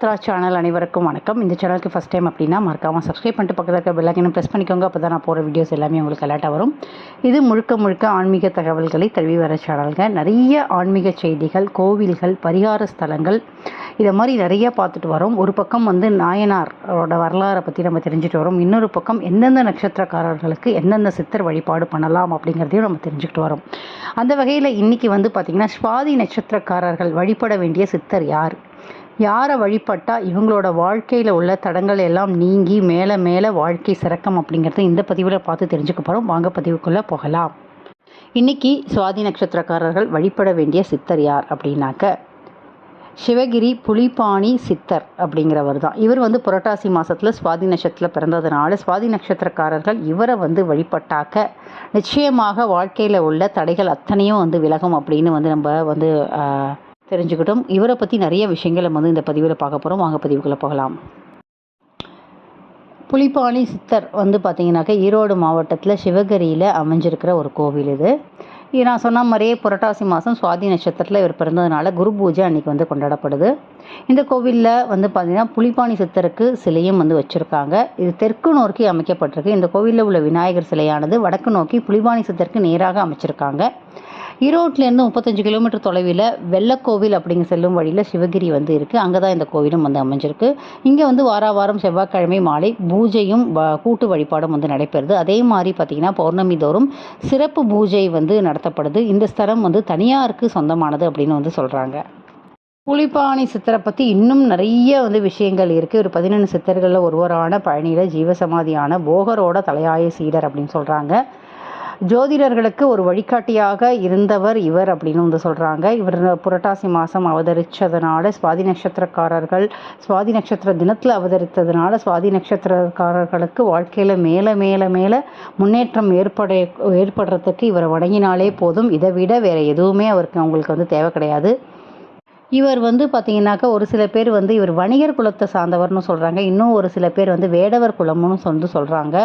Patra channel அனைவருக்கும் வணக்கம். இந்த சேனலுக்கு ஃபஸ்ட் டைம் அப்படின்னா மறக்காமல் சப்ஸ்கிரைப் பண்ணிட்டு பக்கத்தில் இருக்க பெல்லைக்கனும் ப்ரெஸ் பண்ணிக்கோங்க. அப்போ தான் நான் போகிற வீடியோஸ் எல்லாமே உங்களுக்கு அலர்ட்டாக வரும். இது முழுக்க முழுக்க ஆன்மீக தகவல்களை தழுவி வர சேனல்கள் நிறைய ஆன்மீக செய்திகள் கோவில்கள் பரிகார ஸ்தலங்கள் இதை மாதிரி நிறைய பார்த்துட்டு வரோம். ஒரு பக்கம் வந்து நாயனாரோட வரலாறை பற்றி நம்ம தெரிஞ்சுட்டு வரோம். இன்னொரு பக்கம் எந்தெந்த நட்சத்திரக்காரர்களுக்கு எந்தெந்த சித்தர் வழிபாடு பண்ணலாம் அப்படிங்கிறதையும் நம்ம தெரிஞ்சுக்கிட்டு வரோம். அந்த வகையில் இன்றைக்கி வந்து பார்த்திங்கன்னா சுவாதி நட்சத்திரக்காரர்கள் வழிபட வேண்டிய சித்தர் யார்? யாரை வழிபட்டால் இவங்களோட வாழ்க்கையில் உள்ள தடங்கள் எல்லாம் நீங்கி மேலே மேலே வாழ்க்கை சிறக்கம் அப்படிங்கிறத இந்த பதிவில் பார்த்து தெரிஞ்சுக்க போகிறோம் வாங்க பதிவுக்குள்ளே போகலாம். இன்னைக்கு சுவாதி நட்சத்திரக்காரர்கள் வழிபட வேண்டிய சித்தர் யார் அப்படின்னாக்க சிவகிரி புலிபாணி சித்தர் அப்படிங்கிறவர் தான். இவர் வந்து புரட்டாசி மாதத்தில் சுவாதி நட்சத்திரத்தில் பிறந்ததுனால சுவாதி நட்சத்திரக்காரர்கள் இவரை வந்து வழிபட்டாக்க நிச்சயமாக வாழ்க்கையில் உள்ள தடைகள் அத்தனையும் வந்து விலகும் அப்படின்னு வந்து நம்ம வந்து தெரிஞ்சுக்கிட்டோம். இவரை பற்றி நிறைய விஷயங்கள் நம்ம வந்து இந்த பதிவில் பார்க்க போகிறோம் வாங்க பதிவுக்குள்ளே போகலாம். புலிப்பாணி சித்தர் வந்து பார்த்திங்கனாக்கா ஈரோடு மாவட்டத்தில் சிவகிரியில் அமைஞ்சிருக்கிற ஒரு கோவில் இது. நான் சொன்ன மாதிரியே புரட்டாசி மாதம் சுவாதி நட்சத்திரத்தில் இவர் பிறந்ததுனால குரு பூஜை அன்னைக்கு வந்து கொண்டாடப்படுது. இந்த கோவிலில் வந்து பார்த்திங்கன்னா புலிப்பாணி சித்தருக்கு சிலையும் வந்து வச்சுருக்காங்க. இது தெற்கு நோக்கி அமைக்கப்பட்டிருக்கு. இந்த கோவிலில் உள்ள விநாயகர் சிலையானது வடக்கு நோக்கி புலிபாணி சித்தருக்கு நேராக அமைச்சிருக்காங்க. ஈரோட்லேருந்து முப்பத்தஞ்சு கிலோமீட்டர் தொலைவில் வெள்ளக்கோவில் அப்படிங்க செல்லும் வழியில் சிவகிரி வந்து இருக்குது அங்கே தான் இந்த கோவிலும் வந்து அமைஞ்சிருக்கு. இங்கே வந்து வார வாரம் செவ்வாய்க்கிழமை மாலை பூஜையும் வ- கூட்டு வழிபாடும் வந்து நடைபெறுது. அதே மாதிரி பார்த்திங்கன்னா பௌர்ணமி தோறும் சிறப்பு பூஜை வந்து நடத்தப்படுது. இந்த ஸ்தலம் வந்து தனியாருக்கு சொந்தமானது அப்படின்னு வந்து சொல்கிறாங்க புலிப்பாணி சித்தரை பற்றி இன்னும் நிறைய வந்து விஷயங்கள் இருக்குது ஒரு பதினொன்று சித்தர்களில் ஒருவரான பழனியில் ஜீவசமாதியான போகரோட தலையாய சீடர் அப்படின்னு சொல்கிறாங்க ஜோதிடர்களுக்கு ஒரு வழிகாட்டியாக இருந்தவர் இவர் அப்படின்னு வந்து சொல்கிறாங்க இவர் புரட்டாசி மாதம் அவதரித்ததுனால சுவாதி நட்சத்திரக்காரர்கள் சுவாதி நட்சத்திர தினத்தில் அவதரித்ததுனால சுவாதி நட்சத்திரக்காரர்களுக்கு வாழ்க்கையில் மேலே மேலே மேலே முன்னேற்றம் ஏற்பட ஏற்படுறதுக்கு இவரை வணங்கினாலே போதும். இதை விட வேறு எதுவுமே அவருக்கு அவங்களுக்கு வந்து தேவை கிடையாது. இவர் வந்து பார்த்தீங்கன்னாக்கா ஒரு சில பேர் வந்து இவர் வணிகர் குலத்தை சார்ந்தவர்னு சொல்கிறாங்க இன்னும் ஒரு சில பேர் வந்து வேடவர் குலம்னு வந்து சொல்கிறாங்க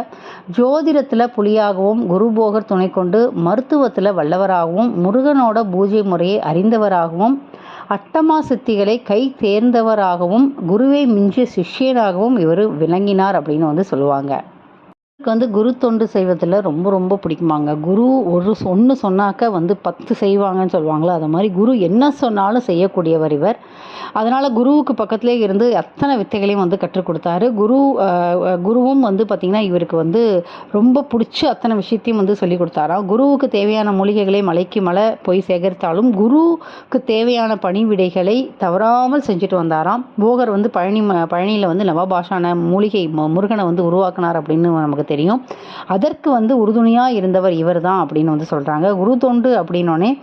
ஜோதிடத்தில் புலியாகவும் குருபோகர் துணை கொண்டு மருத்துவத்தில் வல்லவராகவும் முருகனோட பூஜை முறையை அறிந்தவராகவும் அட்டமா சித்திகளை கை தேர்ந்தவராகவும் குருவை மிஞ்சிய சிஷ்யனாகவும் இவர் விளங்கினார் அப்படின்னு வந்து சொல்லுவாங்க. எனக்கு வந்து குரு தொண்டு செய்வதில் ரொம்ப ரொம்ப பிடிக்குமாங்க. குரு ஒரு ஒன்று சொன்னாக்க வந்து பத்து செய்வாங்கன்னு சொல்லுவாங்களோ அது மாதிரி குரு என்ன சொன்னாலும் செய்யக்கூடியவர் இவர். அதனால் குருவுக்கு பக்கத்துலேயே இருந்து அத்தனை வித்தைகளையும் வந்து கற்றுக் கொடுத்தாரு. குரு குருவும் வந்து பார்த்திங்கன்னா இவருக்கு வந்து ரொம்ப பிடிச்ச அத்தனை விஷயத்தையும் வந்து சொல்லி கொடுத்தாராம். குருவுக்கு தேவையான மூலிகைகளை மலைக்கு மலை போய் சேகரித்தாலும் குருவுக்கு தேவையான பணிவிடைகளை தவறாமல் செஞ்சுட்டு வந்தாராம். போகர் வந்து பழனி ம- பழனியில் வந்து நவபாஷான மூலிகை மு- முருகனை வந்து உருவாக்குனார் அப்படின்னு நமக்கு தெரியும். அதற்கு வந்து உறுதுணையாக இருந்தவர் இவர் தான் அப்படின்னு வந்து சொல்கிறாங்க குரு தொண்டு அப்படின்னோடனே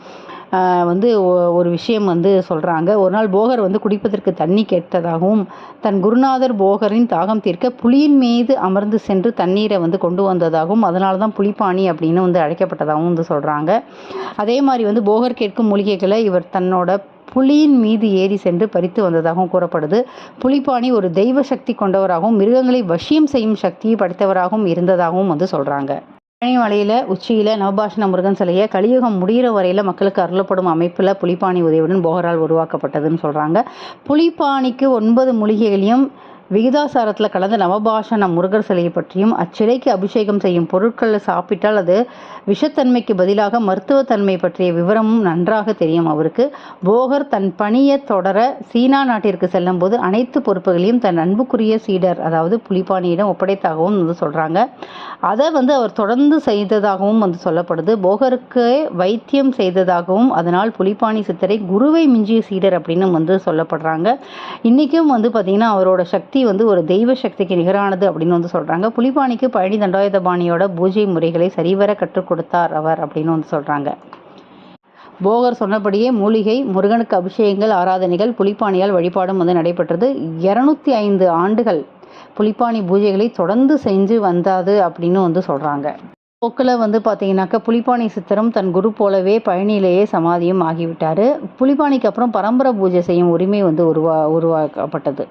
வந்து ஒரு விஷயம் வந்து சொல்கிறாங்க ஒரு நாள் போகர் வந்து குடிப்பதற்கு தண்ணி கேட்டதாகவும் தன் குருநாதர் போகரின் தாகம் தீர்க்க புலியின் மீது அமர்ந்து சென்று தண்ணீரை வந்து கொண்டு வந்ததாகவும் அதனால தான் புலிப்பாணி அப்படின்னு வந்து அழைக்கப்பட்டதாகவும் வந்து சொல்கிறாங்க அதே மாதிரி வந்து போகர் கேட்கும் மூலிகைகளை இவர் தன்னோட புலியின் மீது ஏறி சென்று பறித்து வந்ததாகவும் கூறப்படுது. புலிப்பாணி ஒரு தெய்வ சக்தி கொண்டவராகவும் மிருகங்களை வசியம் செய்யும் சக்தியை படைத்தவராகவும் இருந்ததாகவும் வந்து சொல்கிறாங்க பழனிமலையில் உச்சியில் நவபாஷண முருகன் சிலையை கலியுகம் முடிகிற வரையில் மக்களுக்கு அருளப்படும் அமைப்பில் புலிப்பாணி உதவியுடன் போகரால் உருவாக்கப்பட்டதுன்னு சொல்கிறாங்க புலிப்பாணிக்கு ஒன்பது மூலிகைகளையும் விகிதாசாரத்தில் கலந்த நவபாஷண முருகர் சிலையை பற்றியும் அச்சிலைக்கு அபிஷேகம் செய்யும் பொருட்களை சாப்பிட்டால் அது விஷத்தன்மைக்கு பதிலாக மருத்துவத்தன்மை பற்றிய விவரமும் நன்றாக தெரியும் அவருக்கு. போகர் தன் பணியை தொடர சீனா நாட்டிற்கு செல்லும்போது அனைத்து பொறுப்புகளையும் தன் அன்புக்குரிய சீடர் அதாவது புலிப்பாணியிடம் ஒப்படைத்தாகவும் வந்து சொல்கிறாங்க அதை வந்து அவர் தொடர்ந்து செய்ததாகவும் வந்து சொல்லப்படுது. போகருக்கு வைத்தியம் செய்ததாகவும் அதனால் புலிப்பாணி சித்தரை குருவை மிஞ்சிய சீடர் அப்படின்னு வந்து சொல்லப்படுறாங்க. இன்றைக்கும் வந்து பார்த்திங்கன்னா அவரோட சக்தி சக்தி வந்து ஒரு தெய்வ சக்திக்கு நிகரானது அப்படின்னு வந்து சொல்கிறாங்க புலிப்பாணிக்கு பழனி தண்டாயுதபாணியோட பூஜை முறைகளை சரிவர கற்றுக் கொடுத்தார் அவர் அப்படின்னு வந்து சொல்கிறாங்க போகர் சொன்னபடியே மூலிகை முருகனுக்கு அபிஷேகங்கள் ஆராதனைகள் புலிப்பாணியால் வழிபாடும் வந்து நடைபெற்றது. இரநூத்தி ஐந்து ஆண்டுகள் புலிப்பாணி பூஜைகளை தொடர்ந்து செஞ்சு வந்தாது அப்படின்னு வந்து சொல்கிறாங்க போக்கில் வந்து பார்த்தீங்கன்னாக்கா புலிப்பாணி சித்தரும் தன் குரு போலவே பழனியிலேயே சமாதியும் ஆகிவிட்டார். புலிப்பாணிக்கு அப்புறம் பரம்பரை பூஜை செய்யும் உரிமை வந்து உருவா உருவாக்கப்பட்டது.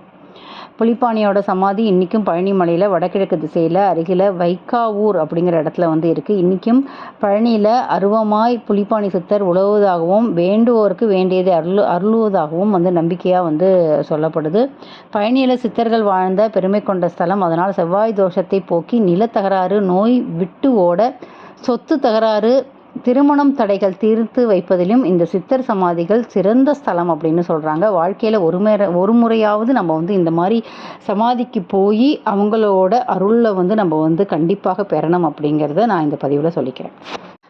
புலிப்பாணியோட சமாதி இன்றைக்கும் பழனிமலையில் வடகிழக்கு திசையில் அருகில் வைக்காவூர் அப்படிங்கிற இடத்துல வந்து இருக்குது இன்றைக்கும் பழனியில் அருவமாய் புலிப்பாணி சித்தர் உழவுவதாகவும் வேண்டுவோருக்கு வேண்டியதை அருள் அருளுவதாகவும் வந்து நம்பிக்கையாக வந்து சொல்லப்படுது. பழனியில் சித்தர்கள் வாழ்ந்த பெருமை கொண்ட ஸ்தலம். அதனால் செவ்வாய் தோஷத்தை போக்கி நிலத்தகராறு நோய் விட்டு ஓட சொத்து தகராறு திருமணம் தடைகள் தீர்த்து வைப்பதிலும் இந்த சித்தர் சமாதிகள் சிறந்த ஸ்தலம் அப்படின்னு சொல்கிறாங்க வாழ்க்கையில் ஒரு ஒரு முறையாவது நம்ம வந்து இந்த மாதிரி சமாதிக்கு போய் அவங்களோட அருளில் வந்து நம்ம வந்து கண்டிப்பாக பெறணும் அப்படிங்கிறத நான் இந்த பதிவில் சொல்லிக்கிறேன்.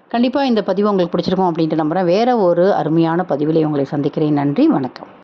கண்டிப்பாக இந்த பதிவு உங்களுக்கு பிடிச்சிருக்கும் அப்படின்ட்டு நம்புகிறேன் வேறு ஒரு அருமையான பதிவில் உங்களை சந்திக்கிறேன். நன்றி. வணக்கம்.